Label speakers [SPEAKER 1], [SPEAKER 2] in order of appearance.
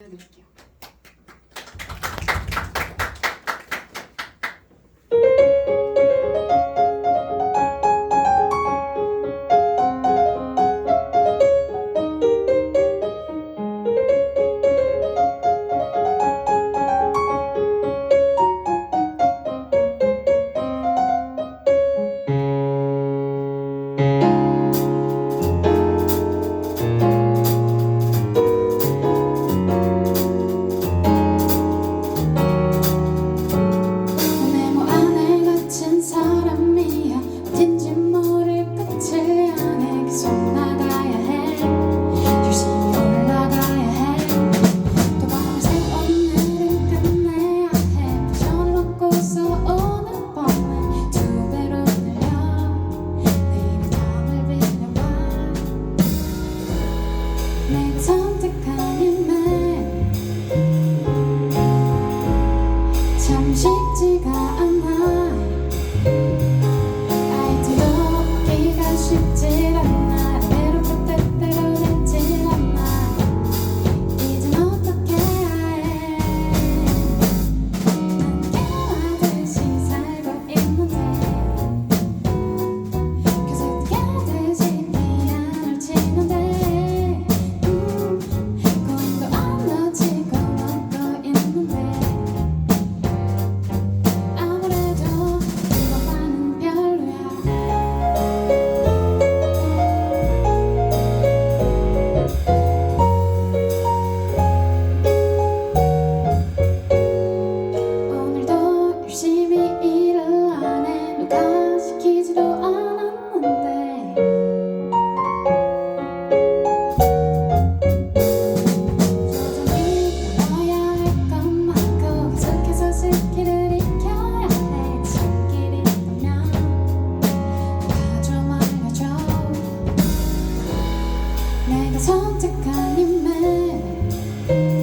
[SPEAKER 1] Невеличкі. 참 쉽지가 않아. 내가 선택한 인맥